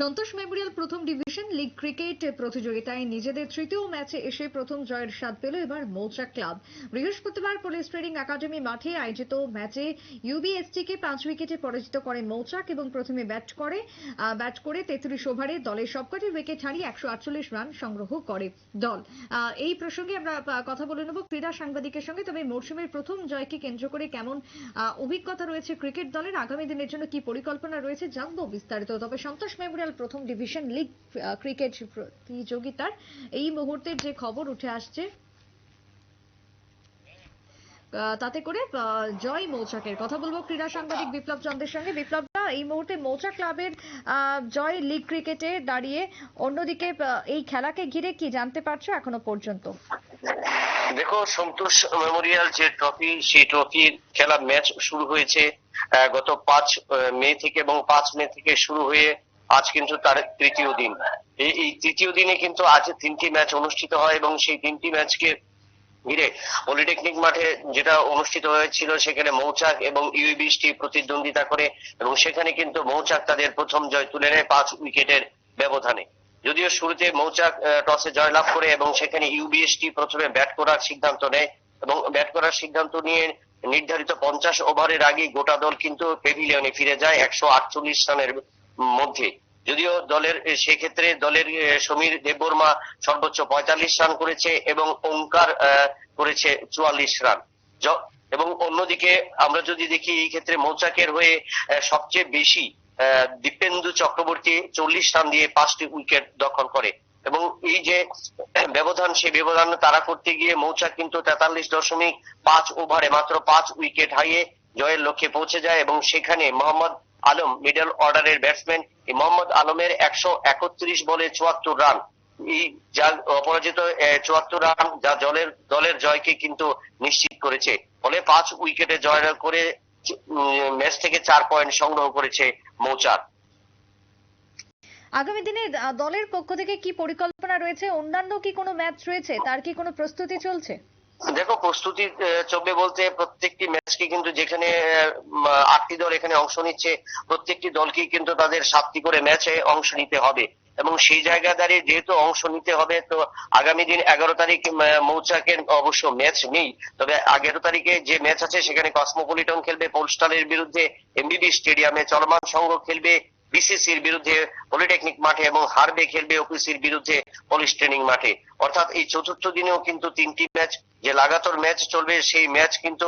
সন্তোষ memorial প্রথম division league cricket প্রতিযোগিতায় নিজেদের তৃতীয় ম্যাচে এসে প্রথম জয়ের স্বাদ পেল এবার মৌচাক ক্লাব। বৃহস্পতিবার পুলিশ ট্রেনিং একাডেমি মাঠে আয়োজিত ম্যাচে ইউবিএসটি কে পাঁচ উইকেটে পরাজিত করে মৌচাক এবং প্রথমে ব্যাট করে ব্যাট করে তেত্রিশ ওভারে দলের সবকটি উইকেট হারিয়ে একশো আটচল্লিশ রান সংগ্রহ করে দল। এই প্রসঙ্গে আমরা কথা বলে নেব ক্রীড়া সাংবাদিকের সঙ্গে। তবে মরশুমের প্রথম জয়কে কেন্দ্র করে কেমন অভিজ্ঞতা রয়েছে ক্রিকেট দলের? আগামী দিনের জন্য কি পরিকল্পনা রয়েছে? জানব বিস্তারিত। তবে সন্তোষ মেমোরিয়াল প্রথম ডিভিশন লিগ ক্রিকেট প্রতিযোগিতার এই মুহূর্তের যে খবর উঠে আসছে তাতে করে জয় মৌচাকের কথা বলব। ক্রীড়া সাংবাদিক বিপ্লব চন্দ্রের সঙ্গে। বিপ্লব এই মুহূর্তে মৌচাক ক্লাবের জয় লিগ ক্রিকেটে দাঁড়িয়ে অন্যদিকে এই খেলাকে ঘিরে কি জানতে পারছ এখনও পর্যন্ত? দেখো, সন্তোষ মেমোরিয়াল যে ট্রফি সেই ট্রফির খেলা ম্যাচ শুরু হয়েছে গত পাঁচ মে থেকে এবং পাঁচ মে থেকে শুরু হয়ে আজ কিন্তু তার তৃতীয় দিন। এই তৃতীয় দিনে কিন্তু আজ তিনটি ম্যাচ অনুষ্ঠিত হয় এবং সেই তিনটি ম্যাচকে ঘিরে পলিটেকনিক মাঠে যেটা অনুষ্ঠিত হয়েছিল, সেখানে মৌচাক এবং ইউবিএসটি প্রতিদ্বন্দ্বিতা করে এবং সেখানে কিন্তু মৌচাক তাদের প্রথম জয় তুলে নেয় পাঁচ উইকেটের ব্যবধানে। যদিও শুরুতে মৌচাক টসে জয়লাভ করে এবং সেখানে ইউবিএসটি প্রথমে ব্যাট করার সিদ্ধান্ত নেয় এবং ব্যাট করার সিদ্ধান্ত নিয়ে নির্ধারিত পঞ্চাশ ওভারের আগে গোটা দল কিন্তু পেভিলিয়নে ফিরে যায়। একশো আটচল্লিশ রানের মধ্যে। যদিও দলের সেক্ষেত্রে দলের সমীর দেববর্মা সর্বোচ্চ পঁয়তাল্লিশ রান করেছে এবং ওঙ্কার করেছে চুয়াল্লিশ রান। এবং অন্যদিকে আমরা যদি দেখি, এই ক্ষেত্রে মৌচাকের হয়ে সবচেয়ে বেশি দীপেন্দু চক্রবর্তী চল্লিশ রান দিয়ে পাঁচটি উইকেট দখল করে। এবং এই যে, ব্যবধান সেই ব্যবধান তারা করতে গিয়ে মৌচাক কিন্তু তেতাল্লিশ দশমিক পাঁচ ওভারে মাত্র পাঁচ উইকেট হারিয়ে জয়ের লক্ষ্যে পৌঁছে যায় এবং সেখানে মোহাম্মদ আলম মিডল অর্ডারের ব্যাটসম্যান মোহাম্মদ আলমের একশো একত্রিশ বলে চুয়াত্তর রান। যা অপরাজিত চুয়াত্তর রান যা দলের দলের জয়কে কিন্তু নিশ্চিত করেছে। ফলে পাঁচ উইকেটে জয় করে ম্যাচ থেকে চার পয়েন্ট সংগ্রহ করেছে মৌচাক। আগামী দিনে দলের পক্ষ থেকে কি পরিকল্পনা রয়েছে? অন্যান্য কি কোনো ম্যাচ রয়েছে? তার কি কোনো প্রস্তুতি চলছে? দেখো, প্রস্তুতি চলবে বলতে প্রত্যেকটি ম্যাচকে কিন্তু যেখানে আটটি দল এখানে অংশ নিচ্ছে, প্রত্যেকটি দলকেই কিন্তু তাদের সাতটি করে ম্যাচে অংশ নিতে হবে। এবং সেই জায়গা দাঁড়িয়ে যেহেতু অংশ নিতে হবে, তো আগামী দিন এগারো তারিখ মৌচাকের অবশ্য ম্যাচ নেই। তবে এগারো তারিখে যে ম্যাচ আছে, সেখানে কসমোপলিটন খেলবে পোলস্টারের বিরুদ্ধে এমবিবি স্টেডিয়ামে চলমান সংঘ খেলবে। বিসিসির বিরুদ্ধে পলিটেকনিক মাঠে এবং হারবে, খেলবে ওপিসির বিরুদ্ধে পুলিশ ট্রেনিং মাঠে। অর্থাৎ এই চতুর্থ দিনেও কিন্তু তিনটি ম্যাচ, যে লাগাতার ম্যাচ চলবে, সেই ম্যাচ কিন্তু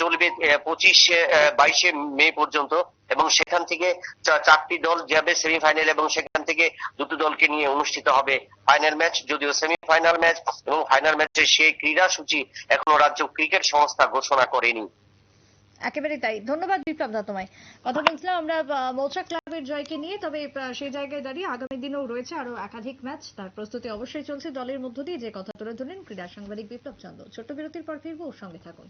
চলবে পঁচিশে বাইশে মে পর্যন্ত এবং সেখান থেকে চারটি দল যাবে সেমিফাইনাল এবং সেখান থেকে দুটো দলকে নিয়ে অনুষ্ঠিত হবে ফাইনাল ম্যাচ, যদিও সেমিফাইনাল ম্যাচ এবং ফাইনাল ম্যাচের সেই ক্রীড়া সূচি এখনও রাজ্য ক্রিকেট সংস্থা ঘোষণা করেনি। একেবারে তাই। ধন্যবাদ বিপ্লব দা তোমায়। কথা বলছিলাম আমরা মৌচাক ক্লাবের জয়কে নিয়ে, তবে সেই জায়গায় দাঁড়িয়ে আগামী দিনেও রয়েছে আরও একাধিক ম্যাচ। তার প্রস্তুতি অবশ্যই চলছে। দলের মধ্য দিয়ে যে কথা তুলে ধরলেন ক্রীড়া সাংবাদিক বিপ্লব চন্দ্র। ছোট্ট বিরতির পর ফিরবো সঙ্গে থাকুন।